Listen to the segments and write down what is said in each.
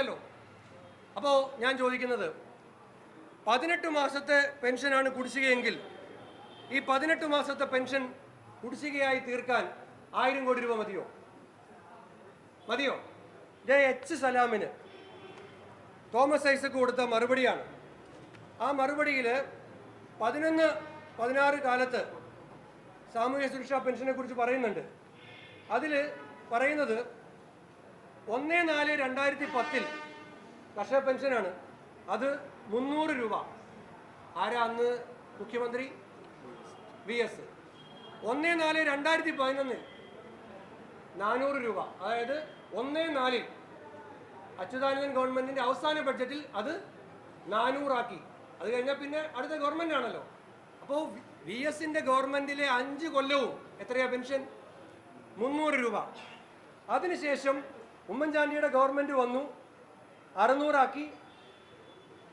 ഇല്ലല്ലോ അപ്പോൾ ഞാൻ ചോദിക്കുന്നത് പതിനെട്ട് മാസത്തെ പെൻഷനാണ് കുടിശ്ശികയെങ്കിൽ ഈ പതിനെട്ട് മാസത്തെ പെൻഷൻ കുടിശ്ശികയായി തീർക്കാൻ ആയിരം കോടി രൂപ മതിയോ? മതിയോ? ജെ എച്ച് സലാമിന് തോമസ് ഐസക്ക് കൊടുത്ത മറുപടിയാണ്. ആ മറുപടിയിൽ പതിനൊന്ന് പതിനാറ് കാലത്ത് സാമൂഹ്യ സുരക്ഷാ പെൻഷനെ കുറിച്ച് പറയുന്നുണ്ട്. അതിൽ പറയുന്നത് ഒന്ന് നാല് രണ്ടായിരത്തി പത്തിൽ കർഷക പെൻഷനാണ്. അത് മുന്നൂറ് രൂപ. ആരാ അന്ന് മുഖ്യമന്ത്രി? V S. ഒന്ന് നാല് രണ്ടായിരത്തി പതിനൊന്നിൽ നാനൂറ് രൂപ. അതായത് ഒന്ന് നാലിൽ അച്യുതാനന്ദൻ ഗവൺമെന്റിന്റെ അവസാന ബഡ്ജറ്റിൽ അത് നാനൂറാക്കി. അത് കഴിഞ്ഞാൽ പിന്നെ അടുത്ത ഗവൺമെന്റ് ആണല്ലോ. അപ്പോൾ വി എസിന്റെ ഗവൺമെന്റിലെ അഞ്ച് കൊല്ലവും എത്രയാ പെൻഷൻ? മുന്നൂറ് രൂപ. അതിനുശേഷം ഉമ്മൻചാണ്ടിയുടെ ഗവൺമെന്റ് വന്നു അറുന്നൂറാക്കി.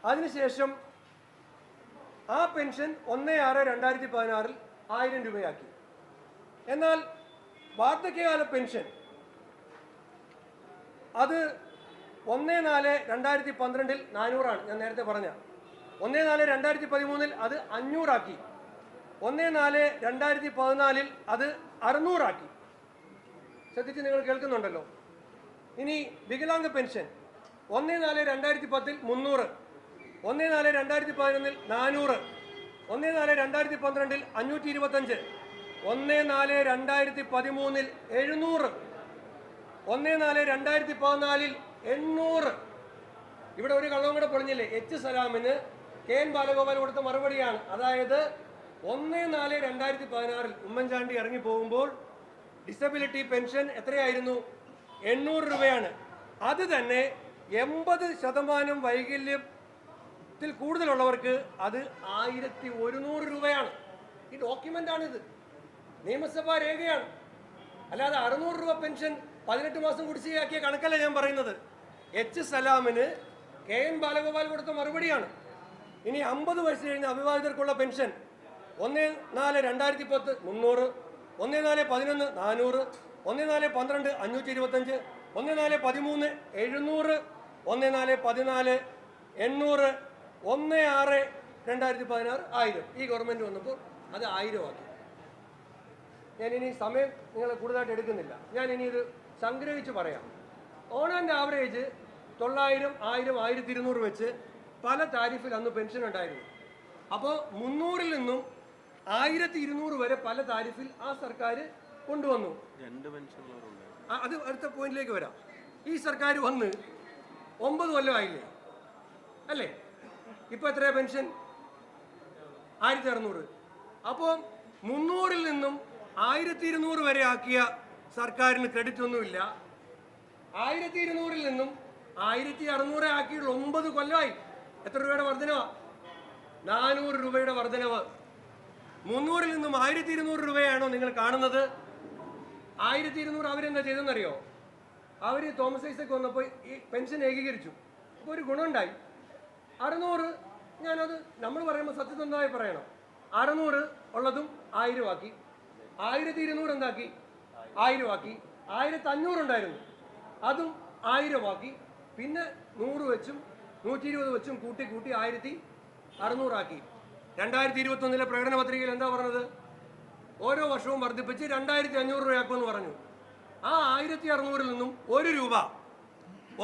അതിനുശേഷം ആ പെൻഷൻ ഒന്ന് ആറ് രണ്ടായിരത്തി പതിനാറിൽ ആയിരം രൂപയാക്കി. എന്നാൽ വാർദ്ധക്യകാല പെൻഷൻ അത് ഒന്ന് നാല് രണ്ടായിരത്തി പന്ത്രണ്ടിൽ നാനൂറാണ്. ഞാൻ നേരത്തെ പറഞ്ഞ ഒന്ന് നാല് രണ്ടായിരത്തി പതിമൂന്നിൽ അത് അഞ്ഞൂറാക്കി. ഒന്ന് നാല് രണ്ടായിരത്തി പതിനാലിൽ അത് അറുന്നൂറാക്കി. ശ്രദ്ധിച്ച് നിങ്ങൾ കേൾക്കുന്നുണ്ടല്ലോ. ഇനി വികലാംഗ പെൻഷൻ. ഒന്ന് നാല് രണ്ടായിരത്തി പത്തിൽ മുന്നൂറ്. ഒന്ന് നാല് രണ്ടായിരത്തി പതിനൊന്നിൽ നാനൂറ്. ഒന്ന് നാല് രണ്ടായിരത്തി പന്ത്രണ്ടിൽ അഞ്ഞൂറ്റി ഇരുപത്തഞ്ച്. ഒന്ന് നാല് രണ്ടായിരത്തി പതിമൂന്നിൽ എഴുന്നൂറ്. ഒന്ന് നാല് രണ്ടായിരത്തി പതിനാലിൽ എണ്ണൂറ്. ഇവിടെ ഒരു കള്ളവും കൂടെ പൊളിഞ്ഞില്ലേ? എച്ച് സലാമിന് കെ എൻ ബാലഗോപാൽ കൊടുത്ത മറുപടിയാണ്. അതായത് ഒന്ന് നാല് രണ്ടായിരത്തി പതിനാറിൽ ഉമ്മൻചാണ്ടി ഇറങ്ങി പോകുമ്പോൾ ഡിസബിലിറ്റി പെൻഷൻ എത്രയായിരുന്നു? എണ്ണൂറ് രൂപയാണ്. അത് തന്നെ എൺപത് ശതമാനം വൈകല്യത്തിൽ കൂടുതലുള്ളവർക്ക് അത് ആയിരത്തി ഒരുന്നൂറ് രൂപയാണ്. ഈ ഡോക്യുമെന്റ് ആണിത്. നിയമസഭാ രേഖയാണ്. അല്ലാതെ അറുന്നൂറ് രൂപ പെൻഷൻ പതിനെട്ട് മാസം കുടിശ്ശികയാക്കിയ കണക്കല്ല ഞാൻ പറയുന്നത്. എച്ച് സലാമിന് കെ എൻ ബാലഗോപാൽ കൊടുത്ത മറുപടിയാണ്. ഇനി അമ്പത് വയസ്സ് കഴിഞ്ഞ അവിവാഹിതർക്കുള്ള പെൻഷൻ ഒന്ന് നാല് രണ്ടായിരത്തി പത്ത് മുന്നൂറ് ഒന്ന് നാല് പതിനൊന്ന് നാനൂറ് ഒന്ന് നാല് പന്ത്രണ്ട് അഞ്ഞൂറ്റി ഇരുപത്തഞ്ച് ഒന്ന് നാല് പതിമൂന്ന് എഴുന്നൂറ് ഒന്ന് നാല് പതിനാല് എണ്ണൂറ് ഒന്ന് ആറ് രണ്ടായിരത്തി പതിനാറ് ആയിരം. ഈ ഗവൺമെന്റ് വന്നപ്പോൾ അത് ആയിരമാക്കി. ഞാൻ ഇനി സമയം നിങ്ങൾ കൂടുതലായിട്ട് എടുക്കുന്നില്ല. ഞാൻ ഇനി ഇത് സംഗ്രഹിച്ച് പറയാം. ഓൺ ആൻഡ് ആവറേജ് തൊള്ളായിരം ആയിരം ആയിരത്തി ഇരുന്നൂറ് വെച്ച് പല താരിഫിൽ അന്ന് പെൻഷൻ ഉണ്ടായിരുന്നു. അപ്പോൾ മുന്നൂറിൽ നിന്നും ആയിരത്തി ഇരുന്നൂറ് വരെ പല താരിഫിൽ ആ സർക്കാർ കൊണ്ടുവന്നു. അത് അടുത്ത പോയിന്റിലേക്ക് വരാം. ഈ സർക്കാർ വന്ന് ഒമ്പത് കൊല്ലമായില്ലേ അല്ലേ? ഇപ്പൊ എത്രയാ പെൻഷൻ? ആയിരത്തി അറുന്നൂറ്. അപ്പോൾ മുന്നൂറിൽ നിന്നും ആയിരത്തി ഇരുന്നൂറ് വരെ ആക്കിയ സർക്കാരിന് ക്രെഡിറ്റ് ഒന്നുമില്ല. ആയിരത്തി ഇരുന്നൂറിൽ നിന്നും ആയിരത്തി അറുന്നൂറ് ആക്കിയുള്ള ഒമ്പത് കൊല്ലമായി എത്ര രൂപയുടെ വർധനവാ? നാനൂറ് രൂപയുടെ വർധനവ്. മുന്നൂറിൽ നിന്നും ആയിരത്തി ഇരുന്നൂറ് രൂപയാണോ നിങ്ങൾ കാണുന്നത്? ആയിരത്തി ഇരുന്നൂറ് അവരെന്താ ചെയ്തെന്നറിയോ അവർ തോമസ് ഐസക്ക് വന്നപ്പോൾ ഈ പെൻഷൻ ഏകീകരിച്ചു. അപ്പോൾ ഒരു ഗുണമുണ്ടായി. അറുന്നൂറ് ഞാനത് നമ്മൾ പറയുമ്പോൾ സത്യസന്ധമായി പറയണം. അറുന്നൂറ് ഉള്ളതും ആയിരം ആക്കി ആയിരത്തി ഇരുന്നൂറ് എന്താക്കി? ആയിരം ആക്കി ആയിരത്തി അഞ്ഞൂറ് ഉണ്ടായിരുന്നു അതും ആയിരം ആക്കി പിന്നെ നൂറ് വെച്ചും നൂറ്റി ഇരുപത് വെച്ചും കൂട്ടി കൂട്ടി ആയിരത്തി അറുന്നൂറാക്കി. രണ്ടായിരത്തി ഇരുപത്തൊന്നിലെ പ്രകടന പത്രികയിൽ എന്താ പറഞ്ഞത്? ഓരോ വർഷവും വർദ്ധിപ്പിച്ച് രണ്ടായിരത്തി അഞ്ഞൂറ് രൂപയാക്കുമെന്ന് പറഞ്ഞു. ആ ആയിരത്തി അറുന്നൂറിൽ നിന്നും ഒരു രൂപ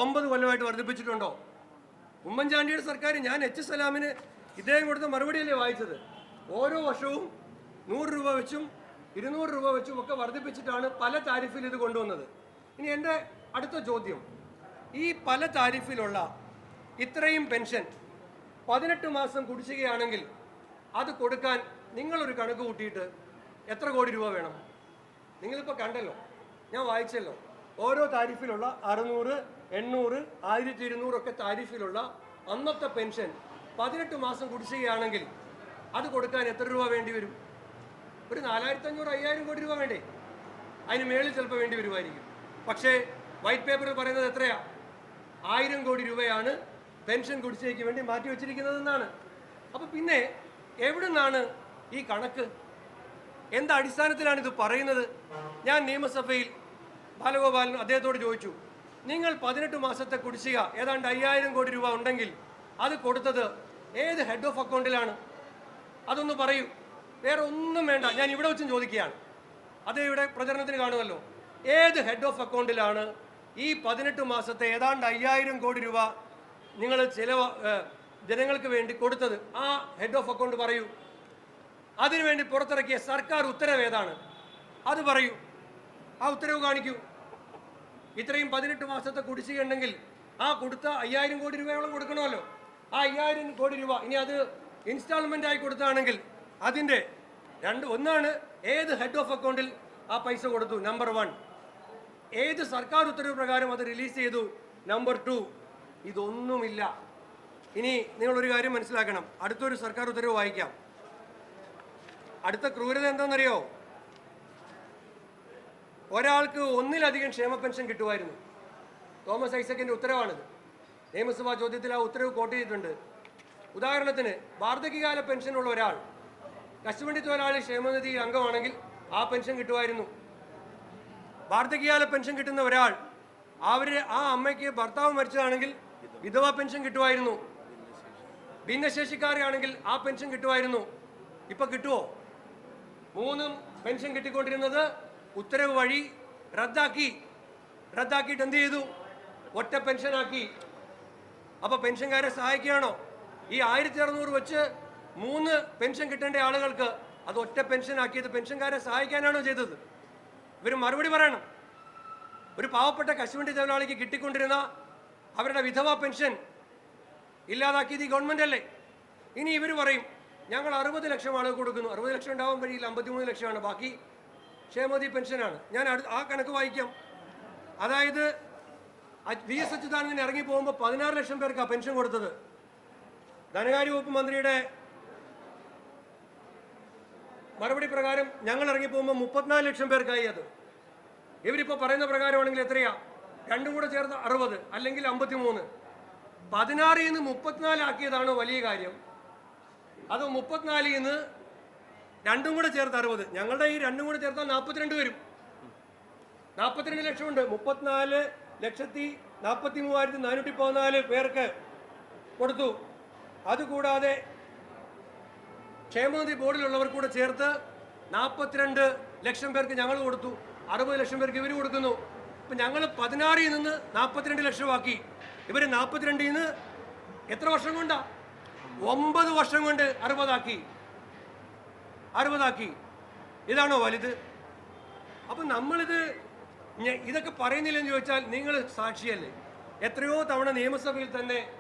ഒമ്പത് കൊല്ലമായിട്ട് വർദ്ധിപ്പിച്ചിട്ടുണ്ടോ? ഉമ്മൻചാണ്ടിയുടെ സർക്കാർ ഞാൻ എച്ച് സലാമിന് ഇദ്ദേഹം കൊടുത്ത മറുപടിയല്ലേ വായിച്ചത്? ഓരോ വർഷവും നൂറ് രൂപ വെച്ചും ഇരുന്നൂറ് രൂപ വെച്ചും ഒക്കെ വർദ്ധിപ്പിച്ചിട്ടാണ് പല താരിഫിൽ ഇത് കൊണ്ടുവന്നത്. ഇനി എന്റെ അടുത്ത ചോദ്യം. ഈ പല താരിഫിലുള്ള ഇത്രയും പെൻഷൻ പതിനെട്ട് മാസം കുടിശ്ശികയാണെങ്കിൽ അത് കൊടുക്കാൻ നിങ്ങളൊരു കണക്ക് കൂട്ടിയിട്ട് എത്ര കോടി രൂപ വേണം? നിങ്ങളിപ്പോൾ കണ്ടല്ലോ ഞാൻ വായിച്ചല്ലോ. ഓരോ താരിഫിലുള്ള അറുന്നൂറ് എണ്ണൂറ് ആയിരത്തി ഇരുന്നൂറൊക്കെ താരിഫിലുള്ള അന്നത്തെ പെൻഷൻ പതിനെട്ട് മാസം കുടിശ്ശികയാണെങ്കിൽ അത് കൊടുക്കാൻ എത്ര രൂപ വേണ്ടി വരും? ഒരു നാലായിരത്തി അഞ്ഞൂറ് അയ്യായിരം കോടി രൂപ വേണ്ടേ? അതിന് മേളിൽ ചിലപ്പോൾ വേണ്ടി വരുമായിരിക്കും. പക്ഷേ വൈറ്റ് പേപ്പറിൽ പറയുന്നത് എത്രയാ? ആയിരം കോടി രൂപയാണ് പെൻഷൻ കുടിശ്ശികയ്ക്ക് വേണ്ടി മാറ്റി വെച്ചിരിക്കുന്നതെന്നാണ്. അപ്പോൾ പിന്നെ എവിടെ നിന്നാണ് ഈ കണക്ക്? എന്ത് അടിസ്ഥാനത്തിലാണ് ഇത് പറയുന്നത്? ഞാൻ നിയമസഭയിൽ ബാലഗോപാലൻ അദ്ദേഹത്തോട് ചോദിച്ചു നിങ്ങൾ പതിനെട്ട് മാസത്തെ കുടിശ്ശിക ഏതാണ്ട് അയ്യായിരം കോടി രൂപ ഉണ്ടെങ്കിൽ അത് കൊടുത്തത് ഏത് ഹെഡ് ഓഫ് അക്കൗണ്ടിലാണ് അതൊന്ന് പറയൂ. വേറെ ഒന്നും വേണ്ട. ഞാൻ ഇവിടെ വെച്ചും ചോദിക്കുകയാണ്. അത് ഇവിടെ പ്രചരണത്തിന് കാണുമല്ലോ. ഏത് ഹെഡ് ഓഫ് അക്കൗണ്ടിലാണ് ഈ പതിനെട്ട് മാസത്തെ ഏതാണ്ട് അയ്യായിരം കോടി രൂപ നിങ്ങൾ ചിലവ ജനങ്ങൾക്ക് വേണ്ടി കൊടുത്തത്? ആ ഹെഡ് ഓഫ് അക്കൗണ്ട് പറയൂ. അതിനുവേണ്ടി പുറത്തിറക്കിയ സർക്കാർ ഉത്തരവ് ഏതാണ്? അത് പറയൂ. ആ ഉത്തരവ് കാണിക്കൂ. ഇത്രയും പതിനെട്ട് മാസത്തെ കുടിശ്ശികയുണ്ടെങ്കിൽ ആ കൊടുത്ത അയ്യായിരം കോടി രൂപയോളം കൊടുക്കണമല്ലോ. ആ അയ്യായിരം കോടി രൂപ ഇനി അത് ഇൻസ്റ്റാൾമെന്റ് ആയി കൊടുത്താണെങ്കിൽ അതിന്റെ രണ്ട് ഒന്നാണ് ഏത് ഹെഡ് ഓഫ് അക്കൗണ്ടിൽ ആ പൈസ കൊടുത്തു? നമ്പർ വൺ ഏത് സർക്കാർ ഉത്തരവ് പ്രകാരം അത് റിലീസ് ചെയ്തു? നമ്പർ ടു ഇതൊന്നുമില്ല. ഇനി നിങ്ങളൊരു കാര്യം മനസ്സിലാക്കണം. അടുത്തൊരു സർക്കാർ ഉത്തരവ് വായിക്കാം. അടുത്ത ക്രൂരത എന്താണെന്നറിയോ? ഒരാൾക്ക് ഒന്നിലധികം ക്ഷേമ പെൻഷൻ കിട്ടുമായിരുന്നു. തോമസ് ഐസക്കിന്റെ ഉത്തരവാണിത്. നിയമസഭാ ചോദ്യത്തിൽ ആ ഉത്തരവ് കോട്ട് ചെയ്തിട്ടുണ്ട്. ഉദാഹരണത്തിന് വാർദ്ധക്യകാല പെൻഷനുള്ള ഒരാൾ കശുവണ്ടി തൊഴിലാളി ക്ഷേമനിധി അംഗമാണെങ്കിൽ ആ പെൻഷൻ കിട്ടുമായിരുന്നു. വാർദ്ധക്യകാല പെൻഷൻ കിട്ടുന്ന ഒരാൾ അവർ ആ അമ്മയ്ക്ക് ഭർത്താവ് മരിച്ചതാണെങ്കിൽ വിധവാ പെൻഷൻ കിട്ടുമായിരുന്നു. ഭിന്നശേഷിക്കാരെയാണെങ്കിൽ ആ പെൻഷൻ കിട്ടുമായിരുന്നു. ഇപ്പൊ കിട്ടുമോ മൂന്നും പെൻഷൻ കിട്ടിക്കൊണ്ടിരുന്നത് ഉത്തരവ് വഴി റദ്ദാക്കി. റദ്ദാക്കിയിട്ട് എന്ത് ചെയ്തു? ഒറ്റ പെൻഷനാക്കി. അപ്പൊ പെൻഷൻകാരെ സഹായിക്കുകയാണോ? ഈ ആയിരത്തി അറുന്നൂറ് വെച്ച് മൂന്ന് പെൻഷൻ കിട്ടേണ്ട ആളുകൾക്ക് അത് ഒറ്റ പെൻഷൻ ആക്കിയത് പെൻഷൻകാരെ സഹായിക്കാനാണോ ചെയ്തത്? ഇവർ മറുപടി പറയണം. ഒരു പാവപ്പെട്ട കശുവണ്ടി തൊഴിലാളിക്ക് കിട്ടിക്കൊണ്ടിരുന്ന അവരുടെ വിധവാ പെൻഷൻ ഇല്ലാതാക്കിയത് ഈ ഗവൺമെന്റ് അല്ലേ? ഇനി ഇവർ പറയും ഞങ്ങൾ അറുപത് ലക്ഷം ആളുകൾ കൊടുക്കുന്നു. അറുപത് ലക്ഷം ഉണ്ടാവാൻ വഴിയില്ല അമ്പത്തിമൂന്ന് ലക്ഷമാണ്. ബാക്കി ക്ഷേമതി പെൻഷനാണ് ഞാൻ ആ കണക്ക് വായിക്കാം. അതായത് വി എസ് അച്യുതാനന്ദൻ ഇറങ്ങി പോകുമ്പോൾ പതിനാറ് ലക്ഷം പേർക്കാണ് പെൻഷൻ കൊടുത്തത്. ധനകാര്യ വകുപ്പ് മന്ത്രിയുടെ മറുപടി പ്രകാരം ഞങ്ങൾ ഇറങ്ങി പോകുമ്പോൾ മുപ്പത്തിനാല് ലക്ഷം പേർക്കായി അത്. ഇവരിപ്പോൾ പറയുന്ന പ്രകാരമാണെങ്കിൽ എത്രയാ? രണ്ടും കൂടെ ചേർത്ത് അറുപത് അല്ലെങ്കിൽ അമ്പത്തിമൂന്ന്. പതിനാറിൽ നിന്ന് മുപ്പത്തിനാലാക്കിയതാണ് വലിയ കാര്യം. അത് മുപ്പത്തിനാലിൽ നിന്ന് രണ്ടും കൂടെ ചേർത്ത് അറുപത്. ഞങ്ങളുടെ ഈ രണ്ടും കൂടെ ചേർത്താൽ നാൽപ്പത്തിരണ്ട് വരും. നാൽപ്പത്തിരണ്ട് ലക്ഷമുണ്ട്. മുപ്പത്തിനാല് ലക്ഷത്തി നാൽപ്പത്തി മൂവായിരത്തി നാനൂറ്റി പതിനാല് പേർക്ക് കൊടുത്തു. അതുകൂടാതെ ക്ഷേമനിധി ബോർഡിലുള്ളവർ കൂടെ ചേർത്ത് നാൽപ്പത്തിരണ്ട് ലക്ഷം പേർക്ക് ഞങ്ങൾ കൊടുത്തു. അറുപത് ലക്ഷം പേർക്ക് ഇവർ കൊടുക്കുന്നു. ഇപ്പം ഞങ്ങൾ പതിനാറിൽ നിന്ന് നാൽപ്പത്തിരണ്ട് ലക്ഷമാക്കി. ഇവർ നാൽപ്പത്തിരണ്ടിൽ നിന്ന് എത്ര വർഷം കൊണ്ടാ? ഒമ്പത് വർഷം കൊണ്ട് അറുപതാക്കി. അറുപതാക്കി. ഇതാണോ വലുത്? അപ്പം നമ്മളിത് ഇതൊക്കെ പറയുന്നില്ലെന്ന് ചോദിച്ചാൽ നിങ്ങൾ സാക്ഷിയല്ലേ? എത്രയോ തവണ നിയമസഭയിൽ തന്നെ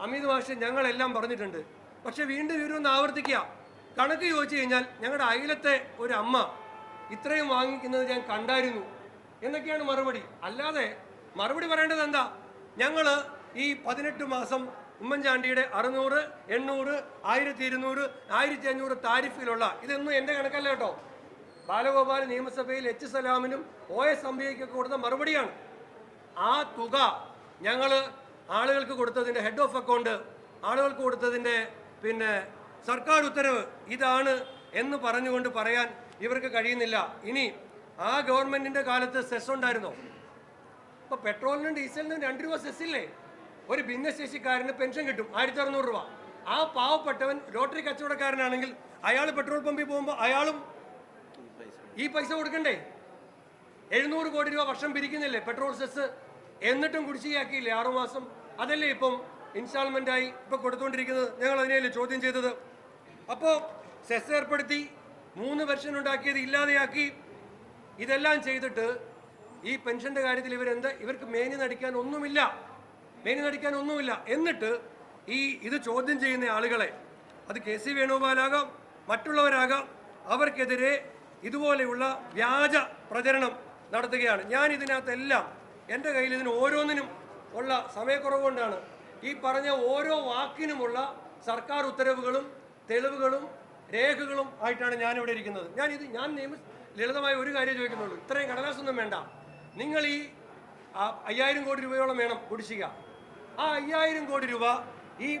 അമിത് മാഷ് ഞങ്ങളെല്ലാം പറഞ്ഞിട്ടുണ്ട്. പക്ഷെ വീണ്ടും ഇവരൊന്ന് ആവർത്തിക്കുക. കണക്ക് ചോദിച്ചു കഴിഞ്ഞാൽ ഞങ്ങളുടെ അയലത്തെ ഒരു അമ്മ ഇത്രയും വാങ്ങിക്കുന്നത് ഞാൻ കണ്ടായിരുന്നു. എന്നൊക്കെയാണ് മറുപടി. അല്ലാതെ മറുപടി പറയേണ്ടത് എന്താ? ഞങ്ങൾ ഈ പതിനെട്ട് മാസം ഉമ്മൻചാണ്ടിയുടെ അറുന്നൂറ് എണ്ണൂറ് ആയിരത്തി ഇരുന്നൂറ് ആയിരത്തി അഞ്ഞൂറ് താരിഫിലുള്ള ഇതൊന്നും എന്റെ കണക്കല്ല കേട്ടോ. ബാലഗോപാൽ നിയമസഭയിൽ എച്ച് സലാമിനും ഒ എസ് അംബികയ്ക്കൊക്കെ കൊടുത്ത മറുപടിയാണ്. ആ തുക ഞങ്ങൾ ആളുകൾക്ക് കൊടുത്തതിന്റെ ഹെഡ് ഓഫ് അക്കൗണ്ട് ആളുകൾക്ക് കൊടുത്തതിന്റെ പിന്നെ സർക്കാർ ഉത്തരവ് ഇതാണ് എന്ന് പറഞ്ഞുകൊണ്ട് പറയാൻ ഇവർക്ക് കഴിയുന്നില്ല. ഇനി ആ ഗവൺമെന്റിന്റെ കാലത്ത് സെസ് ഉണ്ടായിരുന്നോ? ഇപ്പൊ പെട്രോളിനും ഡീസലിനും രണ്ട് രൂപ സെസ് ഇല്ലേ ഒരു ഭിന്നശേഷിക്കാരന് പെൻഷൻ കിട്ടും ആയിരത്തി അറുന്നൂറ് രൂപ. ആ പാവപ്പെട്ടവൻ ലോട്ടറി കച്ചവടക്കാരനാണെങ്കിൽ അയാൾ പെട്രോൾ പമ്പിൽ പോകുമ്പോൾ അയാളും ഈ പൈസ കൊടുക്കണ്ടേ? എഴുന്നൂറ് കോടി രൂപ വർഷം പിരിക്കുന്നില്ലേ പെട്രോൾ സെസ് എന്നിട്ടും കുടിശ്ശികയാക്കിയില്ലേ ആറുമാസം അതല്ലേ ഇപ്പം ഇൻസ്റ്റാൾമെന്റ് ആയി ഇപ്പൊ കൊടുത്തുകൊണ്ടിരിക്കുന്നത് ഞങ്ങൾ അതിനെയല്ലേ ചോദ്യം ചെയ്തത്? അപ്പോൾ സെസ് ഏർപ്പെടുത്തി മൂന്ന് പെൻഷൻ ഉണ്ടാക്കിയത് ഇല്ലാതെയാക്കി. ഇതെല്ലാം ചെയ്തിട്ട് ഈ പെൻഷന്റെ കാര്യത്തിൽ ഇവരെന്താ? ഇവർക്ക് മേനി നടിക്കാൻ ഒന്നുമില്ല. മേനി നടിക്കാൻ ഒന്നുമില്ല എന്നിട്ട് ഈ ഇത് ചോദ്യം ചെയ്യുന്ന ആളുകളെ അത് കെ സി വേണുഗോപാലാകാം മറ്റുള്ളവരാകാം അവർക്കെതിരെ ഇതുപോലെയുള്ള വ്യാജ പ്രചരണം നടത്തുകയാണ്. ഞാൻ ഇതിനകത്തെല്ലാം എന്റെ കയ്യിൽ ഇതിന് ഓരോന്നിനും ഉള്ള സമയക്കുറവ് കൊണ്ടാണ് ഈ പറഞ്ഞ ഓരോ വാക്കിനുമുള്ള സർക്കാർ ഉത്തരവുകളും തെളിവുകളും രേഖകളും ആയിട്ടാണ് ഞാൻ ഇവിടെ ഇരിക്കുന്നത്. ഞാൻ ഇത് ഞാൻ നിയമ ലളിതമായ ഒരു കാര്യം ചോദിക്കുന്നുള്ളൂ. ഇത്രയും കടലാസൊന്നും വേണ്ട. നിങ്ങൾ ഈ അയ്യായിരം കോടി രൂപയോളം വേണം കുടിശ്ശിക. ആ അയ്യായിരം കോടി രൂപ ഈ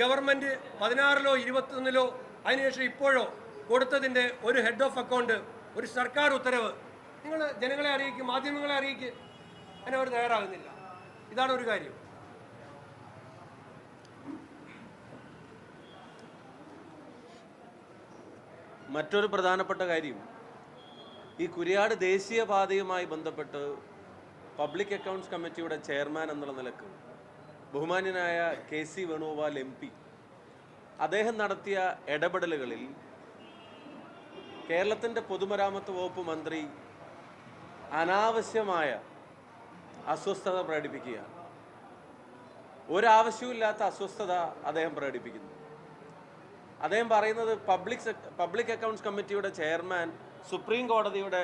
ഗവൺമെന്റ് പതിനാറിലോ ഇരുപത്തൊന്നിലോ അതിനുശേഷം ഇപ്പോഴോ കൊടുത്തതിന്റെ ഒരു ഹെഡ് ഓഫ് അക്കൗണ്ട് ഒരു സർക്കാർ ഉത്തരവ്. നിങ്ങൾ ജനങ്ങളെ അറിയിക്കും മാധ്യമങ്ങളെ അറിയിക്കും. അതിന് അവർ തയ്യാറാകുന്നില്ല. ഇതാണ് ഒരു കാര്യം. മറ്റൊരു പ്രധാനപ്പെട്ട കാര്യം ഈ കുരിയാട് ദേശീയപാതയുമായി ബന്ധപ്പെട്ട് പബ്ലിക് അക്കൗണ്ട്സ് കമ്മിറ്റിയുടെ ചെയർമാൻ എന്നുള്ള നിലയ്ക്ക് ബഹുമാന്യനായ K C Venugopal M P. അദ്ദേഹം നടത്തിയ ഇടപെടലുകളിൽ കേരളത്തിന്റെ പൊതുമരാമത്ത് വകുപ്പ് മന്ത്രി അനാവശ്യമായ അസ്വസ്ഥത പ്രകടിപ്പിക്കുകയാണ്. ഒരാവശ്യവുമില്ലാത്ത അസ്വസ്ഥത അദ്ദേഹം പ്രകടിപ്പിക്കുന്നു. അദ്ദേഹം പറയുന്നത് പബ്ലിക് പബ്ലിക് അക്കൗണ്ട്സ് കമ്മിറ്റിയുടെ ചെയർമാൻ സുപ്രീം കോടതിയുടെ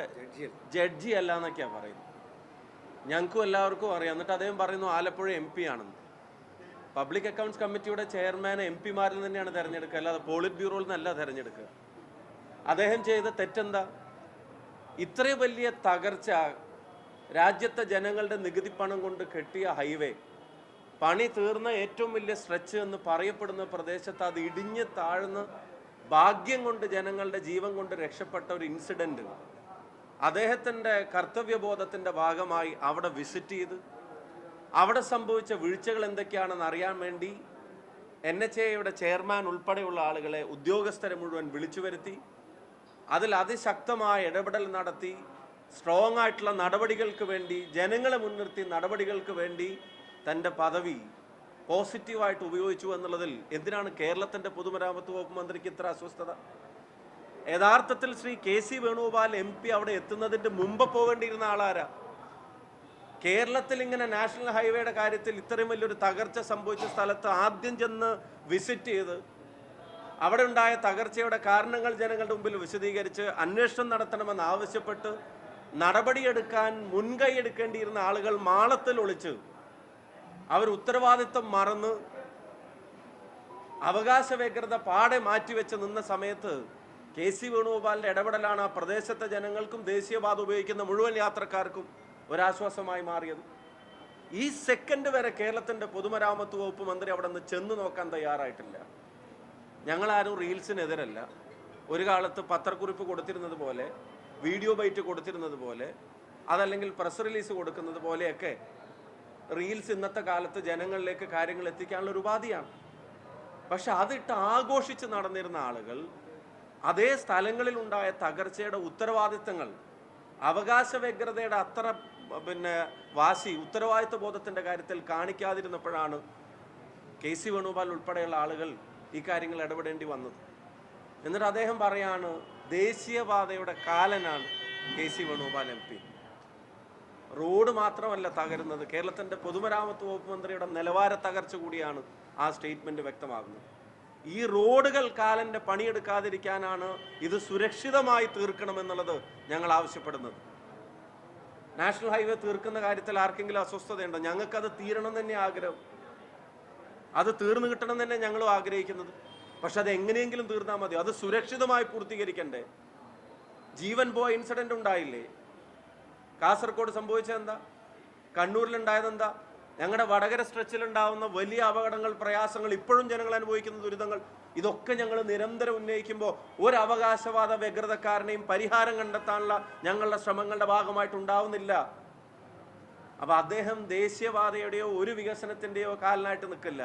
ജഡ്ജി അല്ല എന്നൊക്കെയാണ് പറയുന്നത്. ഞങ്ങൾക്കും എല്ലാവർക്കും അറിയാം. എന്നിട്ട് അദ്ദേഹം പറയുന്നു ആലപ്പുഴ എം പി ആണെന്ന്. പബ്ലിക് അക്കൗണ്ട്സ് കമ്മിറ്റിയുടെ ചെയർമാൻ എം പിമാരിൽ തന്നെയാണ് തിരഞ്ഞെടുക്കുക. അല്ലാതെ പോളിറ്റ് ബ്യൂറോയിൽ നിന്നല്ല തിരഞ്ഞെടുക്കുക. അദ്ദേഹം ചെയ്ത തെറ്റെന്താ? ഇത്രയും വലിയ തകർച്ച രാജ്യത്തെ ജനങ്ങളുടെ നികുതി പണം കൊണ്ട് കെട്ടിയ ഹൈവേ പണി തീർന്ന ഏറ്റവും വലിയ സ്ട്രെച്ച് എന്ന് പറയപ്പെടുന്ന പ്രദേശത്ത് അത് ഇടിഞ്ഞ് താഴ്ന്ന് ഭാഗ്യം കൊണ്ട് ജനങ്ങളുടെ ജീവൻ കൊണ്ട് രക്ഷപ്പെട്ട ഒരു ഇൻസിഡന്റ് അദ്ദേഹത്തിന്റെ കർത്തവ്യബോധത്തിന്റെ ഭാഗമായി അവിടെ വിസിറ്റ് ചെയ്ത് അവിടെ സംഭവിച്ച വീഴ്ചകൾ എന്തൊക്കെയാണെന്ന് അറിയാൻ വേണ്ടി എൻ എച്ച് എയുടെ ചെയർമാൻ ഉൾപ്പെടെയുള്ള ആളുകളെ ഉദ്യോഗസ്ഥരെ മുഴുവൻ വിളിച്ചു വരുത്തി അതിൽ അതിശക്തമായ ഇടപെടൽ നടത്തി സ്ട്രോങ് ആയിട്ടുള്ള നടപടികൾക്ക് വേണ്ടി ജനങ്ങളെ മുൻനിർത്തി നടപടികൾക്ക് വേണ്ടി തന്റെ പദവി പോസിറ്റീവായിട്ട് ഉപയോഗിച്ചു എന്നുള്ളതിൽ എന്തിനാണ് കേരളത്തിന്റെ പൊതുമരാമത്ത് വകുപ്പ് മന്ത്രിക്ക് ഇത്ര അസ്വസ്ഥത? യഥാർത്ഥത്തിൽ Shri K C Venugopal M P അവിടെ എത്തുന്നതിന്റെ മുമ്പ് പോകേണ്ടിയിരുന്ന ആളാരാ? കേരളത്തിൽ ഇങ്ങനെ നാഷണൽ ഹൈവേയുടെ കാര്യത്തിൽ ഇത്രയും വലിയൊരു തകർച്ച സംഭവിച്ച സ്ഥലത്ത് ആദ്യം ചെന്ന് വിസിറ്റ് ചെയ്ത് അവിടെ ഉണ്ടായ തകർച്ചയുടെ കാരണങ്ങൾ ജനങ്ങളുടെ മുമ്പിൽ വിശദീകരിച്ച് അന്വേഷണം നടത്തണമെന്ന് ആവശ്യപ്പെട്ട് നടപടിയെടുക്കാൻ മുൻകൈ എടുക്കേണ്ടിയിരുന്ന ആളുകൾ മാളത്തിൽ ഒളിച്ച് അവർ ഉത്തരവാദിത്വം മറന്ന് അവകാശ വ്യഗ്രത പാടെ മാറ്റിവെച്ച് നിന്ന സമയത്ത് കെ സി വേണുഗോപാലിന്റെ ഇടപെടലാണ് ആ പ്രദേശത്തെ ജനങ്ങൾക്കും ദേശീയപാത ഉപയോഗിക്കുന്ന മുഴുവൻ യാത്രക്കാർക്കും ഒരാശ്വാസമായി മാറിയത്. ഈ സെക്കൻഡ് വരെ കേരളത്തിന്റെ പൊതുമരാമത്ത് വകുപ്പ് മന്ത്രി അവിടെ നിന്ന് ചെന്ന് നോക്കാൻ തയ്യാറായിട്ടില്ല. ഞങ്ങളാരും റീൽസിനെതിരല്ല. ഒരു കാലത്ത് പത്രക്കുറിപ്പ് കൊടുത്തിരുന്നത് പോലെ വീഡിയോ ബൈറ്റ് കൊടുത്തിരുന്നത് പോലെ അതല്ലെങ്കിൽ പ്രസ് റിലീസ് കൊടുക്കുന്നത് പോലെയൊക്കെ റീൽസ് ഇന്നത്തെ കാലത്ത് ജനങ്ങളിലേക്ക് കാര്യങ്ങൾ എത്തിക്കാനുള്ള ഒരു ഉപാധിയാണ്. പക്ഷെ അതിട്ട് ആഘോഷിച്ച് നടന്നിരുന്ന ആളുകൾ അതേ സ്ഥലങ്ങളിൽ ഉണ്ടായ തകർച്ചയുടെ ഉത്തരവാദിത്തങ്ങൾ അവകാശ വ്യഗ്രതയുടെ അത്ര പിന്നെ വാശി ഉത്തരവാദിത്വ ബോധത്തിന്റെ കാര്യത്തിൽ കാണിക്കാതിരുന്നപ്പോഴാണ് കെ സി വേണുഗോപാൽ ഉൾപ്പെടെയുള്ള ആളുകൾ ഈ കാര്യങ്ങൾ ഇടപെടേണ്ടി വന്നത്. എന്നിട്ട് അദ്ദേഹം പറയാണ് ദേശീയപാതയുടെ കാലനാണ് K C Venugopal M P. Road മാത്രമല്ല തകരുന്നത്. കേരളത്തിന്റെ പൊതുമരാമത്ത് വകുപ്പ് മന്ത്രിയുടെ നിലവാര തകർച്ച കൂടിയാണ് ആ സ്റ്റേറ്റ്മെന്റ് വ്യക്തമാകുന്നത്. ഈ റോഡുകൾ കാലന്റെ പണിയെടുക്കാതിരിക്കാനാണ് ഇത് സുരക്ഷിതമായി തീർക്കണമെന്നുള്ളത് ഞങ്ങൾ ആവശ്യപ്പെടുന്നത്. നാഷണൽ ഹൈവേ തീർക്കുന്ന കാര്യത്തിൽ ആർക്കെങ്കിലും അസ്വസ്ഥതയുണ്ടോ? ഞങ്ങൾക്കത് തീരണം തന്നെ ആഗ്രഹം. അത് തീർന്നു കിട്ടണം തന്നെ ഞങ്ങളും ആഗ്രഹിക്കുന്നത്. പക്ഷെ അത് എങ്ങനെയെങ്കിലും തീർന്നാൽ മതി അത് സുരക്ഷിതമായി പൂർത്തീകരിക്കണ്ടേ? ജീവൻ പോയ ഇൻസിഡന്റ് ഉണ്ടായില്ലേ? കാസർഗോഡ് സംഭവിച്ചത് എന്താ കണ്ണൂരിലുണ്ടായത് എന്താ ഞങ്ങളുടെ വടകര സ്ട്രെച്ചിൽ ഉണ്ടാവുന്ന വലിയ അപകടങ്ങൾ പ്രയാസങ്ങൾ ഇപ്പോഴും ജനങ്ങൾ അനുഭവിക്കുന്ന ദുരിതങ്ങൾ ഇതൊക്കെ ഞങ്ങൾ നിരന്തരം ഉന്നയിക്കുമ്പോൾ ഒരു അവകാശവാദ വ്യഗ്രതക്കാരനെയും പരിഹാരം കണ്ടെത്താനുള്ള ഞങ്ങളുടെ ശ്രമങ്ങളുടെ ഭാഗമായിട്ട് അപ്പൊ അദ്ദേഹം ദേശീയവാദയുടെയോ ഒരു വികസനത്തിന്റെയോ കാലിനായിട്ട് നിൽക്കില്ല.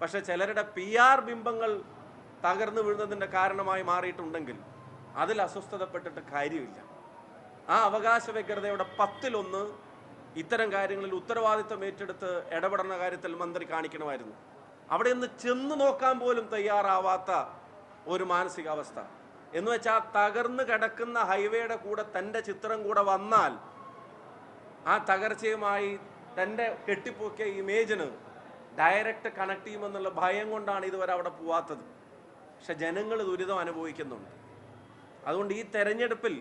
പക്ഷെ ചിലരുടെ പി ആർ ബിംബങ്ങൾ തകർന്നു വീഴുന്നതിന്റെ കാരണമായി മാറിയിട്ടുണ്ടെങ്കിൽ അതിൽ അസ്വസ്ഥതപ്പെട്ടിട്ട് കാര്യമില്ല. ആ അവകാശ വ്യഗ്രതയുടെ പത്തിലൊന്ന് ഇത്തരം കാര്യങ്ങളിൽ ഉത്തരവാദിത്തം ഏറ്റെടുത്ത് ഇടപെടുന്ന കാര്യത്തിൽ മന്ത്രി കാണിക്കണമായിരുന്നു. അവിടെ നിന്ന് ചെന്ന് നോക്കാൻ പോലും തയ്യാറാവാത്ത ഒരു മാനസികാവസ്ഥ. എന്ന് വെച്ചാൽ തകർന്നു കിടക്കുന്ന ഹൈവേയുടെ കൂടെ തന്റെ ചിത്രം കൂടെ വന്നാൽ ആ തകർച്ചയുമായി തന്റെ കെട്ടിപ്പൊക്കിയ ഇമേജിന് ഡയറക്റ്റ് കണക്ട് ചെയ്യുമെന്നുള്ള ഭയം കൊണ്ടാണ് ഇതുവരെ അവിടെ പോവാത്തത്. പക്ഷെ ജനങ്ങൾ ദുരിതം അനുഭവിക്കുന്നുണ്ട്. അതുകൊണ്ട് ഈ തെരഞ്ഞെടുപ്പിൽ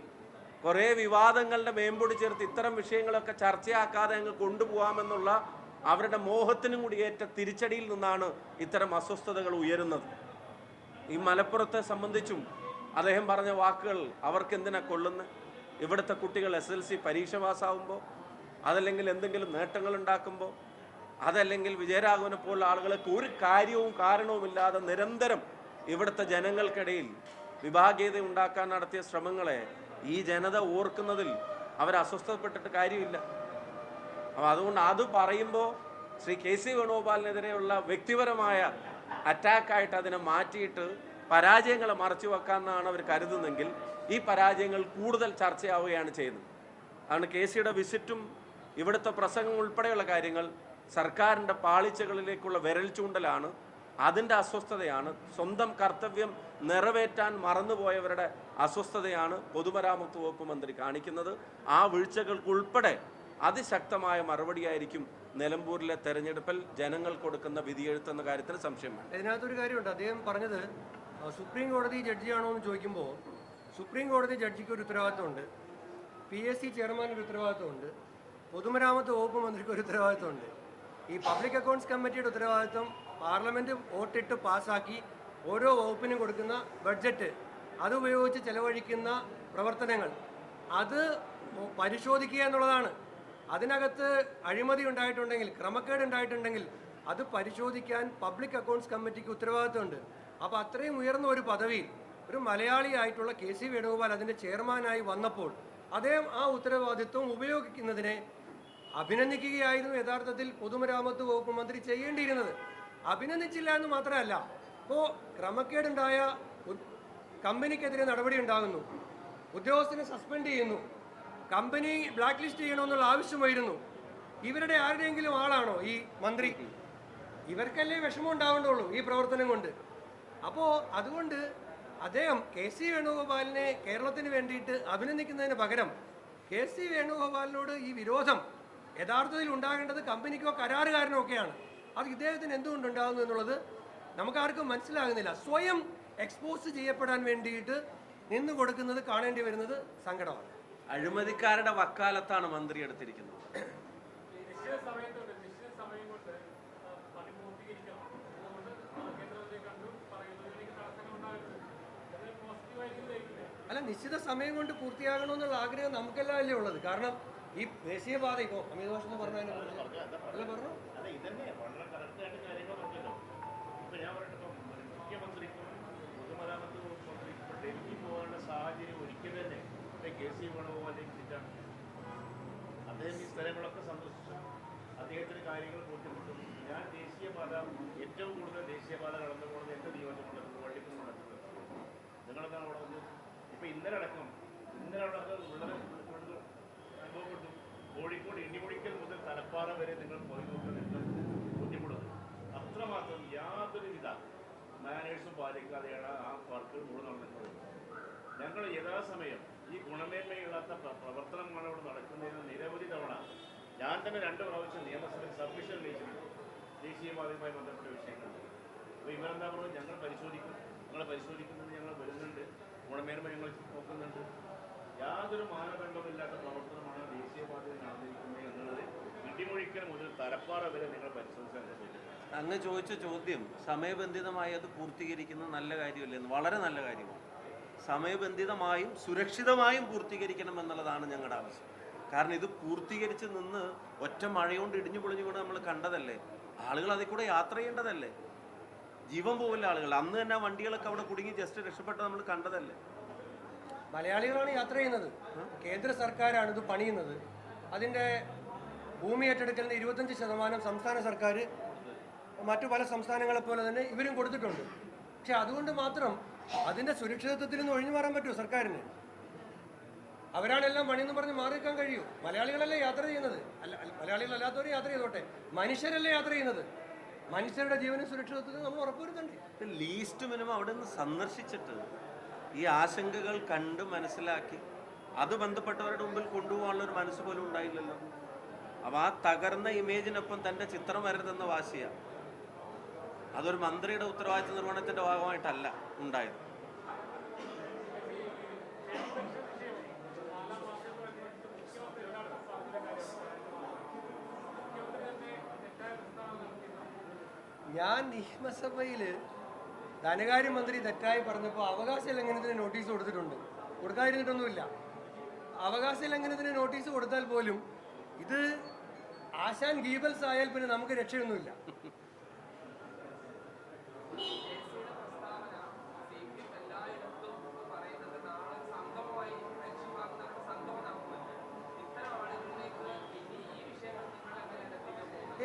കുറേ വിവാദങ്ങളുടെ മേമ്പൊടി ചേർത്ത് ഇത്തരം വിഷയങ്ങളൊക്കെ ചർച്ചയാക്കാതെ അങ്ങ് കൊണ്ടുപോകാമെന്നുള്ള അവരുടെ മോഹത്തിനും കൂടി ഏറ്റ തിരിച്ചടിയിൽ നിന്നാണ് ഇത്തരം അസ്വസ്ഥതകൾ ഉയരുന്നത്. ഈ മലപ്പുറത്തെ സംബന്ധിച്ചും അദ്ദേഹം പറഞ്ഞ വാക്കുകൾ അവർക്ക് എന്തിനാ കൊള്ളുന്നത് ഇവിടുത്തെ കുട്ടികൾ എസ് എൽ സി പരീക്ഷ പാസ്സാവുമ്പോൾ അതല്ലെങ്കിൽ എന്തെങ്കിലും നേട്ടങ്ങൾ ഉണ്ടാക്കുമ്പോൾ അതല്ലെങ്കിൽ വിജയരാഘവനെ പോലുള്ള ആളുകൾക്ക് ഒരു കാര്യവും കാരണവുമില്ലാതെ നിരന്തരം ഇവിടുത്തെ ജനങ്ങൾക്കിടയിൽ വിഭാഗീയത ഉണ്ടാക്കാൻ നടത്തിയ ശ്രമങ്ങളെ ഈ ജനത ഓർക്കുന്നതിൽ അവർ അസ്വസ്ഥപ്പെട്ടിട്ട് കാര്യമില്ല. അപ്പോൾ അതുകൊണ്ട് അത് പറയുമ്പോൾ ശ്രീ കെ സി വേണുഗോപാലിനെതിരെയുള്ള വ്യക്തിപരമായ അറ്റാക്കായിട്ട് അതിനെ മാറ്റിയിട്ട് പരാജയങ്ങളെ മറച്ചു വെക്കാമെന്നാണ് അവർ കരുതുന്നെങ്കിൽ ഈ പരാജയങ്ങൾ കൂടുതൽ ചർച്ചയാവുകയാണ് ചെയ്യുന്നത്. അതുകൊണ്ട് കെ സിയുടെ വിസിറ്റും ഇവിടുത്തെ പ്രസംഗം ഉൾപ്പെടെയുള്ള കാര്യങ്ങൾ സർക്കാരിന്റെ പാളിച്ചകളിലേക്കുള്ള വിരൽ ചൂണ്ടലാണ് അതിന്റെ അസ്വസ്ഥതയാണ്. സ്വന്തം കർത്തവ്യം നിറവേറ്റാൻ മറന്നുപോയവരുടെ അസ്വസ്ഥതയാണ് പൊതുമരാമത്ത് വകുപ്പ് മന്ത്രി കാണിക്കുന്നത്. ആ വീഴ്ചകൾക്കുൾപ്പെടെ അതിശക്തമായ മറുപടിയായിരിക്കും നിലമ്പൂരിലെ തെരഞ്ഞെടുപ്പിൽ ജനങ്ങൾ കൊടുക്കുന്ന വിധിയെഴുത്തെന്ന കാര്യത്തിൽ സംശയം വേണ്ട. ഇതിനകത്തൊരു കാര്യമുണ്ട്. അദ്ദേഹം പറഞ്ഞത് സുപ്രീം കോടതി ജഡ്ജിയാണോ എന്ന് ചോദിക്കുമ്പോൾ സുപ്രീം കോടതി ജഡ്ജിക്ക് ഒരു ഉത്തരവാദിത്തമുണ്ട് പി എസ് സി ചെയർമാൻ ഒരു ഉത്തരവാദിത്തമുണ്ട് പൊതുമരാമത്ത് വകുപ്പ് മന്ത്രിക്ക് ഒരു ഉത്തരവാദിത്തമുണ്ട് ഈ പബ്ലിക് അക്കൗണ്ട്സ് കമ്മിറ്റിയുടെ ഉത്തരവാദിത്വം പാർലമെന്റ് വോട്ടിട്ട് പാസ്സാക്കി ഓരോ വകുപ്പിനും കൊടുക്കുന്ന ബഡ്ജറ്റ് അതുപയോഗിച്ച് ചെലവഴിക്കുന്ന പ്രവർത്തനങ്ങൾ അത് പരിശോധിക്കുക എന്നുള്ളതാണ്. അതിനകത്ത് അഴിമതി ഉണ്ടായിട്ടുണ്ടെങ്കിൽ ക്രമക്കേട് ഉണ്ടായിട്ടുണ്ടെങ്കിൽ അത് പരിശോധിക്കാൻ പബ്ലിക് അക്കൗണ്ട്സ് കമ്മിറ്റിക്ക് ഉത്തരവാദിത്തമുണ്ട് അപ്പോൾ അത്രയും ഉയർന്ന ഒരു പദവിയിൽ ഒരു മലയാളിയായിട്ടുള്ള കെ സി വേണുഗോപാൽ അതിന്റെ ചെയർമാനായി വന്നപ്പോൾ അദ്ദേഹം ആ ഉത്തരവാദിത്വം ഉപയോഗിക്കുന്നതിനെ അഭിനന്ദിക്കുകയായിരുന്നു യഥാർത്ഥത്തിൽ പൊതുമരാമത്ത് വകുപ്പ് മന്ത്രി ചെയ്യേണ്ടിയിരുന്നത്. അഭിനന്ദിച്ചില്ല എന്ന് മാത്രമല്ല ഇപ്പോൾ ക്രമക്കേടുണ്ടായ കമ്പനിക്കെതിരെ നടപടി ഉണ്ടാകുന്നു ഉദ്യോഗസ്ഥനെ സസ്പെൻഡ് ചെയ്യുന്നു. കമ്പനി ബ്ലാക്ക് ലിസ്റ്റ് ചെയ്യണമെന്നുള്ള ആവശ്യമായിരുന്നു ഇവരുടെ ആരുടെയെങ്കിലും ആളാണോ ഈ മന്ത്രി? ഇവർക്കല്ലേ വിഷമം ഉണ്ടാവേണ്ടുള്ളൂ ഈ പ്രവർത്തനം കൊണ്ട്. അപ്പോൾ അതുകൊണ്ട് അദ്ദേഹം കെ സി വേണുഗോപാലിനെ കേരളത്തിന് വേണ്ടിയിട്ട് അഭിനന്ദിക്കുന്നതിന് പകരം കെ സി വേണുഗോപാലിനോട് ഈ വിരോധം യഥാർത്ഥത്തിൽ ഉണ്ടാകേണ്ടത് കമ്പനിക്കോ കരാറുകാരനോ ഒക്കെയാണ്. അത് ഇദ്ദേഹത്തിന് എന്തുകൊണ്ടുണ്ടാകുന്നു എന്നുള്ളത് നമുക്കാർക്കും മനസ്സിലാകുന്നില്ല. സ്വയം എക്സ്പോസ് ചെയ്യപ്പെടാൻ വേണ്ടിയിട്ട് നിന്ന് കൊടുക്കുന്നത് കാണേണ്ടി വരുന്നത് സങ്കടമാണ്. അഴിമതിക്കാരുടെ വക്കാലത്താണ് മന്ത്രി എടുത്തിരിക്കുന്നത്. അല്ല നിശ്ചിത സമയം കൊണ്ട് പൂർത്തിയാകണമെന്നുള്ള ആഗ്രഹം നമുക്കെല്ലാം അല്ലേ ഉള്ളത്? കാരണം ഈ ദേശീയപാത ഇപ്പോൾ അമിതഭാഷ എന്ന് പറഞ്ഞതിനെ കുറിച്ച് അല്ല പറഞ്ഞു? കെ സി വേണുഗോപാലിലേക്ക് തിരിച്ചാണ് അദ്ദേഹം ഈ സ്ഥലങ്ങളൊക്കെ സന്ദർശിച്ചു. അദ്ദേഹത്തിന് കാര്യങ്ങൾ ബോധ്യപ്പെട്ടു. ഞാൻ ദേശീയപാത ഏറ്റവും കൂടുതൽ ദേശീയപാത കടന്നു പോകുന്നത് എന്റെ നിയോജകമണ്ഡലത്തിൽ വള്ളിക്കുന്ന് നടക്കുന്നത് നിങ്ങളെന്താണ് അവിടെ വന്നത് ഇപ്പൊ ഇന്നലെ അടക്കം ഇന്നലെ അടക്കം വളരെ അനുഭവപ്പെട്ടു. കോഴിക്കോട് മുതൽ തലപ്പാറ വരെ നിങ്ങൾ പോയി നോക്കാൻ നിങ്ങൾ അത്രമാത്രം യാതൊരുവിധ മാനേഴ്സും പാലിക്കാതെയാണ് ആ വർക്ക് മുഴുവൻ നടന്നിട്ടുള്ളത്. ഞങ്ങൾ യഥാസമയം ഈ ഗുണമേന്മയില്ലാത്ത പ്ര- പ്രവർത്തനമാണ് ഇവിടെ നടക്കുന്നതിന് നിരവധി തവണ ഞാൻ തന്നെ രണ്ട് പ്രാവശ്യം നിയമസഭയിൽ സബ്മിഷൻ ഉന്നയിച്ചിട്ടുണ്ട് ദേശീയവാദിയുമായി ബന്ധപ്പെട്ട വിഷയങ്ങൾ. അപ്പോൾ ഇവരെന്താ പറയുക? ഞങ്ങൾ പരിശോധിക്കും. ഞങ്ങൾ പരിശോധിക്കുന്നത് ഞങ്ങൾ വരുന്നുണ്ട്. ഗുണമേന്മ ഞങ്ങൾ നോക്കുന്നുണ്ട്. യാതൊരു മാനദണ്ഡമില്ലാത്ത പ്രവർത്തനമാണ് ദേശീയപാതയിൽ നടന്നിരിക്കുന്നത് എന്നുള്ളത് മുതൽ വരെ നിങ്ങൾ. അങ്ങ് ചോദിച്ച ചോദ്യം സമയബന്ധിതമായി അത് പൂർത്തീകരിക്കുന്നത് നല്ല കാര്യമല്ലേ വളരെ നല്ല കാര്യമാണ്. സമയബന്ധിതമായും സുരക്ഷിതമായും പൂർത്തീകരിക്കണം എന്നുള്ളതാണ് ഞങ്ങളുടെ ആവശ്യം. കാരണം ഇത് പൂർത്തീകരിച്ച് നിന്ന് ഒറ്റ മഴയോണ്ട് ഇടിഞ്ഞു പൊളിഞ്ഞുകൊണ്ട് നമ്മൾ കണ്ടതല്ലേ? ആളുകൾ അതിൽ കൂടെ യാത്ര ചെയ്യേണ്ടതല്ലേ? ജീവൻ പോവില്ല ആളുകൾ. അന്ന് തന്നെ വണ്ടികളൊക്കെ അവിടെ കുടുങ്ങി ജസ്റ്റ് രക്ഷപ്പെട്ട നമ്മൾ കണ്ടതല്ലേ? മലയാളികളാണ് യാത്ര ചെയ്യുന്നത്. കേന്ദ്ര സർക്കാരാണ് ഇത് പണിയുന്നത്. അതിന്റെ ഭൂമി ഏറ്റെടുക്കലിന് ഇരുപത്തഞ്ച് ശതമാനം സംസ്ഥാന സർക്കാർ മറ്റു പല സംസ്ഥാനങ്ങളെ പോലെ തന്നെ ഇവരും കൊടുത്തിട്ടുണ്ട്. പക്ഷെ അതുകൊണ്ട് മാത്രം അതിന്റെ സുരക്ഷിതത്വത്തിൽ നിന്ന് ഒഴിഞ്ഞു മാറാൻ പറ്റുമോ സർക്കാരിന്? അവരാണെല്ലാം പണിയെന്ന് പറഞ്ഞ് മാറി നിൽക്കാൻ കഴിയൂ മലയാളികളല്ലേ യാത്ര ചെയ്യുന്നത്? അല്ല മലയാളികളല്ലാത്തവരും യാത്ര ചെയ്തോട്ടെ. മനുഷ്യരല്ലേ യാത്ര ചെയ്യുന്നത്? മനുഷ്യരുടെ ജീവനും സുരക്ഷിതത്വത്തിന് നമ്മൾ ഉറപ്പുവരുത്തണ്ടേ? ലീസ്റ്റ് മിനിമം അവിടെ നിന്ന് സന്ദർശിച്ചിട്ട് ഈ ആശങ്കകൾ കണ്ട് മനസ്സിലാക്കി അത് ബന്ധപ്പെട്ടവരുടെ മുമ്പിൽ കൊണ്ടുപോകാനുള്ള ഒരു മനസ്സ് പോലും ഉണ്ടായില്ലല്ലോ. അപ്പോൾ ആ തകർന്ന ഇമേജിനൊപ്പം തന്റെ ചിത്രം വരരുതെന്ന വാശിയാണ് അതൊരു മന്ത്രിയുടെ ഉത്തരവാദിത്വ നിർവഹണത്തിന്റെ ഭാഗമായിട്ടല്ല ഉണ്ടായത്. ഞാൻ നിയമസഭയിൽ ധനകാര്യമന്ത്രി തെറ്റായി പറഞ്ഞപ്പോൾ അവകാശ ലംഘനത്തിന് നോട്ടീസ് കൊടുത്തിട്ടുണ്ട്. കൊടുക്കാതിരുന്നിട്ടൊന്നുമില്ല. അവകാശ ലംഘനത്തിന് നോട്ടീസ് കൊടുത്താൽ പോലും ഇത് ആശാൻ ഗീബൽസ് ആയാൽ പിന്നെ നമുക്ക് രക്ഷയൊന്നുമില്ല.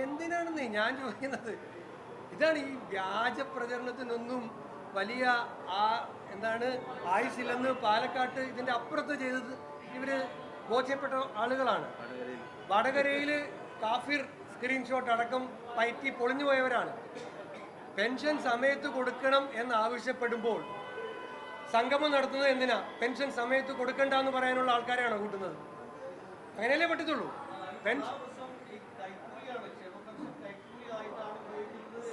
എന്തിനാണെന്ന് ഞാൻ ചോദിക്കുന്നത്? ഇതാണ് ഈ വ്യാജ പ്രചരണത്തിനൊന്നും വലിയ ആ എന്താണ് ആയുസില്ലെന്ന് പാലക്കാട്ട് ഇതിന്റെ അപ്പുറത്ത് ചെയ്തത് ഇവർ ബോധ്യപ്പെട്ട ആളുകളാണ്. വടകരയിൽ. കാഫിർ സ്ക്രീൻഷോട്ട് അടക്കം പയറ്റി പൊളിഞ്ഞു പോയവരാണ് പെൻഷൻ സമയത്ത് കൊടുക്കണം എന്നാവശ്യപ്പെടുമ്പോൾ സംഗമം നടത്തുന്നത് എന്തിനാ? പെൻഷൻ സമയത്ത് കൊടുക്കണ്ട എന്ന് പറയാനുള്ള ആൾക്കാരെയാണ് കൂട്ടുന്നത്? അങ്ങനെയല്ലേ പറ്റത്തുള്ളൂ. പെൻഷൻ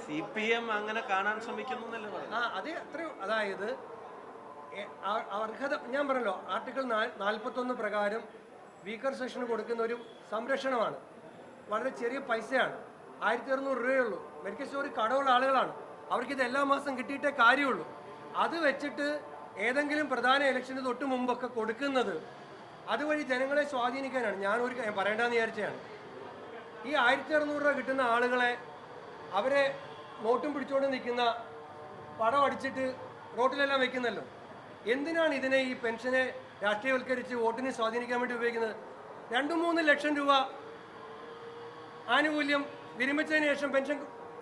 സി പി എം അങ്ങനെ കാണാൻ ശ്രമിക്കുന്നു ആ അത് അത്രയും അതായത് അർഹത ഞാൻ പറഞ്ഞല്ലോ ആർട്ടിക്കിൾ നാൽപ്പത്തൊന്ന് പ്രകാരം വീക്കർ സെഷന് കൊടുക്കുന്ന ഒരു സംരക്ഷണമാണ്. വളരെ ചെറിയ പൈസയാണ്. ആയിരത്തി അറുന്നൂറ് രൂപയേ ഉള്ളൂ. മെഡിക്കൽ സ്റ്റോറിൽ കടമുള്ള ആളുകളാണ്. അവർക്ക് ഇത് എല്ലാ മാസം കിട്ടിയിട്ടേ കാര്യമുള്ളൂ. അത് വെച്ചിട്ട് ഏതെങ്കിലും പ്രധാന ഇലക്ഷന് തൊട്ട് മുമ്പൊക്കെ കൊടുക്കുന്നത് അതുവഴി ജനങ്ങളെ സ്വാധീനിക്കാനാണ്. ഞാൻ ഒരു പറയേണ്ടതെന്ന് വിചാരിച്ചതാണ്. ഈ ആയിരത്തി അറുന്നൂറ് രൂപ കിട്ടുന്ന ആളുകളെ അവരെ നോട്ടും പിടിച്ചുകൊണ്ട് നിൽക്കുന്ന പടം അടിച്ചിട്ട് റോട്ടിലെല്ലാം വെക്കുന്നല്ലോ. എന്തിനാണ് ഇതിനെ ഈ പെൻഷനെ രാഷ്ട്രീയവൽക്കരിച്ച് വോട്ടിനെ സ്വാധീനിക്കാൻ വേണ്ടി ഉപയോഗിക്കുന്നത്? രണ്ടു മൂന്ന് ലക്ഷം രൂപ ആനുകൂല്യം വിരമിച്ചതിന് ശേഷം പെൻഷൻ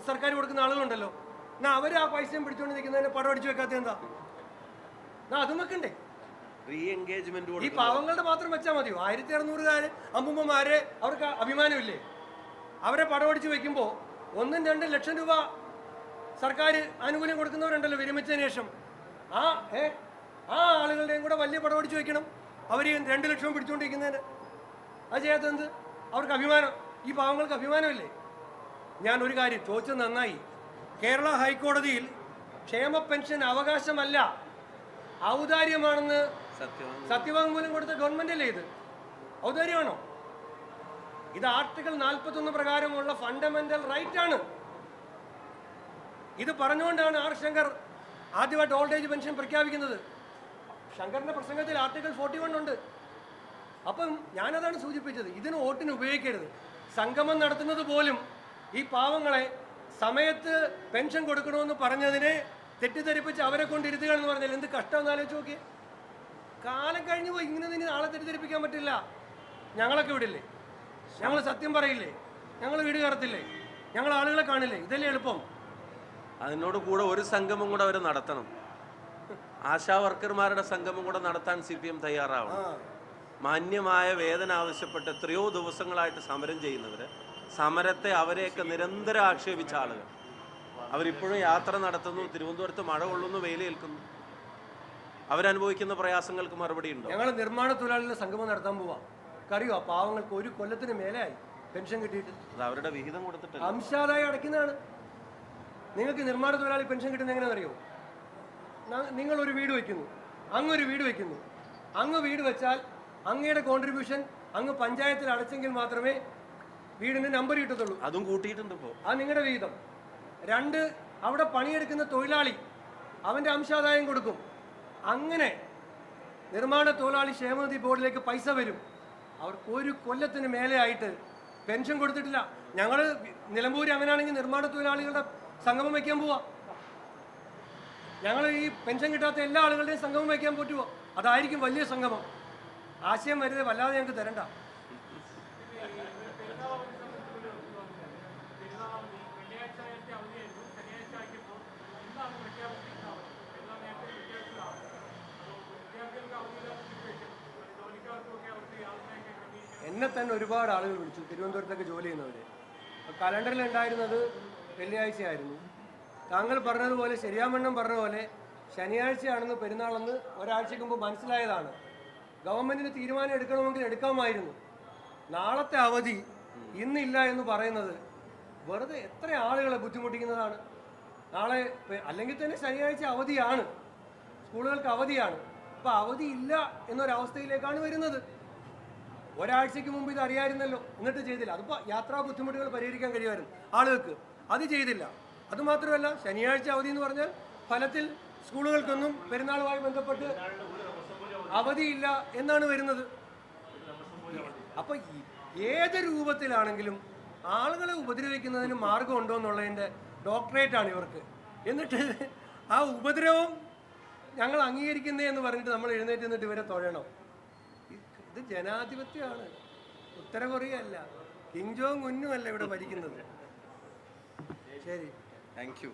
സർക്കാർ കൊടുക്കുന്ന ആളുകളുണ്ടല്ലോ. എന്നാ അവർ ആ പൈസയും പിടിച്ചുകൊണ്ട് നിൽക്കുന്നതിന് പടം അടിച്ചു വെക്കാത്ത എന്താ? എന്നാ അതും വെക്കണ്ടേ റീഎൻഗേജ്മെന്റ് ഈ പാവങ്ങളുടെ മാത്രം വെച്ചാൽ മതിയോ? ആയിരത്തി അറുന്നൂറുകാര് അമ്മുമ്മമാരെ അവർക്ക് അഭിമാനമില്ലേ? അവരെ പടം അടിച്ചു വെക്കുമ്പോൾ ഒന്നും രണ്ടും ലക്ഷം രൂപ സർക്കാർ ആനുകൂല്യം കൊടുക്കുന്നവരുണ്ടല്ലോ വിരമിച്ചതിന് ശേഷം. ആ ഏ ആ ആളുകളുടെയും കൂടെ വലിയ പടം അടിച്ചു വെക്കണം. അവർ രണ്ട് ലക്ഷം പിടിച്ചുകൊണ്ടിരിക്കുന്നതിന് അത് ചെയ്യാത്തത് അവർക്ക് അഭിമാനം. ഈ പാവങ്ങൾക്ക് അഭിമാനമില്ലേ? ഞാൻ ഒരു കാര്യം ചോദിച്ചത് നന്നായി. കേരള ഹൈക്കോടതിയിൽ ക്ഷേമ പെൻഷൻ അവകാശമല്ല. ഔദാര്യമാണെന്ന് സത്യവാങ്മൂലം. കൊടുത്ത ഗവൺമെന്റ് അല്ലേ ഇത്? ഔദാര്യമാണോ? ഇത് ആർട്ടിക്കിൾ നാൽപ്പത്തൊന്ന് പ്രകാരമുള്ള ഫണ്ടമെന്റൽ റൈറ്റ് ആണ് ഇത് പറഞ്ഞുകൊണ്ടാണ് ആർ ശങ്കർ ആദ്യമായിട്ട് ഓൾഡ് ഏജ് പെൻഷൻ പ്രഖ്യാപിക്കുന്നത്. ശങ്കറിന്റെ പ്രസംഗത്തിൽ ആർട്ടിക്കിൾ ഫോർട്ടി വൺ ഉണ്ട്. അപ്പം ഞാനതാണ് സൂചിപ്പിച്ചത് ഇതിന് വോട്ടിന് ഉപയോഗിക്കരുത്. സംഗമം നടത്തുന്നത് പോലും ഈ പാവങ്ങളെ സമയത്ത് പെൻഷൻ കൊടുക്കണമെന്ന് പറഞ്ഞതിനെ തെറ്റിദ്ധരിപ്പിച്ച് അവരെ കൊണ്ടിരുത്തുക എന്ന് പറഞ്ഞാൽ എന്ത് കഷ്ടമെന്ന് ആലോചിച്ച് നോക്കിയേ. കാലം കഴിഞ്ഞു പോയി ഇങ്ങനെ നിന്ന് ആളെ തെറ്റിദ്ധരിപ്പിക്കാൻ പറ്റില്ല. ഞങ്ങളൊക്കെ വിടില്ലേ? ഞങ്ങൾ സത്യം പറയില്ലേ? ഞങ്ങൾ വീട് കയറത്തില്ലേ? ഞങ്ങൾ ആളുകളെ കാണില്ലേ? ഇതല്ലേ എളുപ്പം. അതിനോട് കൂടെ ഒരു സംഗമം കൂടെ അവർ നടത്തണം. ആശാ വർക്കർമാരുടെ സംഗമം കൂടെ നടത്താൻ സി പി എം തയ്യാറാവണം. മാന്യമായ വേദന ആവശ്യപ്പെട്ട് എത്രയോ ദിവസങ്ങളായിട്ട് സമരം ചെയ്യുന്നവര് സമരത്തെ അവരെയൊക്കെ നിരന്തരം ആക്ഷേപിച്ച ആളുകൾ. അവരിപ്പോഴും യാത്ര നടത്തുന്നു തിരുവനന്തപുരത്ത് മഴ കൊള്ളുന്നു വെയിലേൽക്കുന്നു അവരനുഭവിക്കുന്ന പ്രയാസങ്ങൾക്ക് മറുപടി ഉണ്ട്? ഞങ്ങൾ നിർമ്മാണ തൊഴിലാളികളുടെ സംഗമം നടത്താൻ പോവാം. അറിയോ പാവങ്ങൾക്ക് ഒരു കൊല്ലത്തിന് മേലെയായി പെൻഷൻ കിട്ടിയിട്ട്. അത് അവരുടെ വിഹിതം കൊടുത്തിട്ട് അംശാദായം അടയ്ക്കുന്നതാണ്. നിങ്ങൾക്ക് നിർമ്മാണ തൊഴിലാളി പെൻഷൻ കിട്ടുന്ന എങ്ങനെ അറിയോ നിങ്ങൾ ഒരു വീട് വെക്കുന്നു ഒരു വീട് വെക്കുന്നു അങ്ങ് വീട് വെച്ചാൽ അങ്ങയുടെ കോൺട്രിബ്യൂഷൻ അങ്ങ് പഞ്ചായത്തിൽ അടച്ചെങ്കിൽ മാത്രമേ വീടിന് നമ്പർ കിട്ടത്തുള്ളൂ. അതും കൂട്ടിയിട്ടുണ്ട് ഇപ്പോൾ ആ നിങ്ങളുടെ വിഹിതം രണ്ട് അവിടെ പണിയെടുക്കുന്ന തൊഴിലാളി അവന്റെ അംശാദായം കൊടുക്കും. അങ്ങനെ നിർമ്മാണ തൊഴിലാളി ക്ഷേമനിധി ബോർഡിലേക്ക് പൈസ വരും. അവർക്ക് ഒരു കൊല്ലത്തിന് മേലെ ആയിട്ട് പെൻഷൻ കൊടുത്തിട്ടില്ല. ഞങ്ങൾ നിലമ്പൂർ അങ്ങനെയാണെങ്കിൽ നിർമ്മാണ തൊഴിലാളികളുടെ സംഗമം വയ്ക്കാൻ പോവാ. ഞങ്ങൾ ഈ പെൻഷൻ കിട്ടാത്ത എല്ലാ ആളുകളുടെയും സംഗമം വയ്ക്കാൻ പറ്റുമോ അതായിരിക്കും വലിയ സംഗമം. ആശയം വരുന്നത് വല്ലാതെ ഞങ്ങൾക്ക് തരണ്ട. എന്നെ തന്നെ ഒരുപാട് ആളുകൾ വിളിച്ചു. തിരുവനന്തപുരത്തൊക്കെ ജോലി ചെയ്യുന്നവര്. അപ്പൊ കലണ്ടറിൽ ഉണ്ടായിരുന്നത് വെള്ളിയാഴ്ചയായിരുന്നു. താങ്കൾ പറഞ്ഞതുപോലെ ശരിയാമണ്ണം പറഞ്ഞ പോലെ ശനിയാഴ്ചയാണെന്ന് പെരുന്നാളെന്ന് ഒരാഴ്ചക്ക് മുമ്പ് മനസ്സിലായതാണ്. ഗവൺമെന്റിന് തീരുമാനം എടുക്കണമെങ്കിൽ എടുക്കാമായിരുന്നു. നാളത്തെ അവധി ഇന്നില്ല എന്ന് പറയുന്നത് വെറുതെ എത്ര ആളുകളെ ബുദ്ധിമുട്ടിക്കുന്നതാണ്. നാളെ അല്ലെങ്കിൽ തന്നെ ശനിയാഴ്ച അവധിയാണ്. സ്കൂളുകൾക്ക് അവധിയാണ്. അപ്പൊ അവധി ഇല്ല എന്നൊരവസ്ഥയിലേക്കാണ് വരുന്നത്. ഒരാഴ്ചക്ക് മുമ്പ് ഇത് അറിയായിരുന്നല്ലോ. എന്നിട്ട് ചെയ്തില്ല. അതിപ്പോൾ യാത്രാ ബുദ്ധിമുട്ടുകൾ പരിഹരിക്കാൻ കഴിയുമായിരുന്നു ആളുകൾക്ക്. അത് ചെയ്തില്ല. അതുമാത്രമല്ല ശനിയാഴ്ച അവധി എന്ന് പറഞ്ഞാൽ ഫലത്തിൽ സ്കൂളുകൾക്കൊന്നും പെരുന്നാളുമായി ബന്ധപ്പെട്ട് അവധിയില്ല എന്നാണ് വരുന്നത്. അപ്പൊ ഈ- ഏത് രൂപത്തിലാണെങ്കിലും ആളുകളെ ഉപദ്രവിക്കുന്നതിന് മാർഗമുണ്ടോ എന്നുള്ളതിന്റെ ഡോക്ടറേറ്റ് ആണ് ഇവർക്ക്. എന്നിട്ട് ആ ഉപദ്രവം ഞങ്ങൾ അംഗീകരിക്കുന്നേ എന്ന് പറഞ്ഞിട്ട് നമ്മൾ എഴുന്നേറ്റ് നിന്നിട്ട് ഇവരെ തൊഴണം. ജനാധിപത്യമാണ്. ഉത്തര കൊറിയ അല്ല കിങ് ജോങ് ഉന്നുമല്ല ഇവിടെ ഭരിക്കുന്നത്. ശരി. Thank you